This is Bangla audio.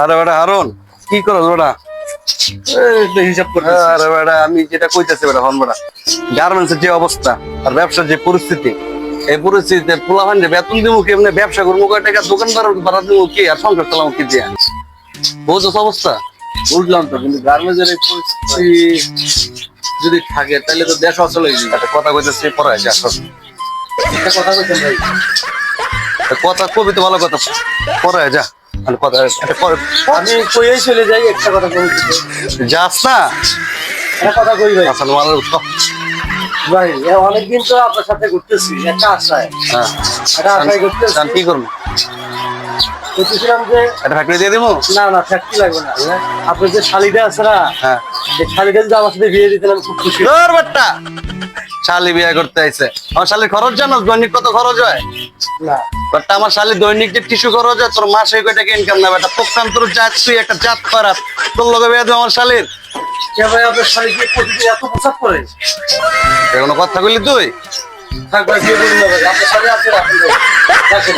আরে বেটা হারুন কি করো বেটা? হিসাব করে আরে বেটা আমি যেটা কইতেছি বেটা হন বেটা গার্মেন্টস যে অবস্থা আর ব্যবসার যে পরিস্থিতি এই পরিস্থিতিতে পোলাহান যে বেতন দিব কেমনে ব্যবসা করব কয় টাকা দোকানদার ভাড়া দিব কি আর সংসার চালাবো কি দিয়া? বুঝছ অবস্থা? বুঝলাম তো কিন্তু গার্মেন্টসের এই পরিস্থিতি যদি থাকে তাহলে তো দেশ অচল হয়ে যাবে। একটা কথা কইতেছি পরে আছে আসো একটা কথা বলছেন ভাই। কথা কবি তো ভালো কথা পরে যা। মানে কথা পরে- আমি কইয়াই চলে যাই একটা কথা কই। যাস না। একটা কথা কই ভাই। আসলে মাল ভাই অনেকদিন তো আপনার সাথে ঘুরতেছি একটা আশায়। হ্যাঁ। একটা আশায় ঘুরতেছি। কি করব? বলতেছিলাম যে একটা ফ্যাক্টরি দিয়ে দিবো? না না ফ্যাক্টরি লাগবে না। আপনার যে শালিটা আছে না হ্যাঁ। শালিটা যদি আমার সাথে বিয়ে দিতেন আমি খুব খুশি বাট্টা শালি বিয়ে করতে আইছে। আমার শালির খরচ জানো দৈনিক কত খরচ হয়? না। বাট আমার শালি দৈনিক যে টিস্যু খরচ হয় তোর মাসে কয় টাকা ইনকাম না বেটা পক্ষান্তর তোর জাত তুই একটা জাত খারাপ তোর লগে বিয়ে দে আমার শালির? কে ভাই আপনার শালিকে প্রতিদিন এত করে? কোনো কথা বলি তুই? না আপনার শালি আপনি। রাখুন।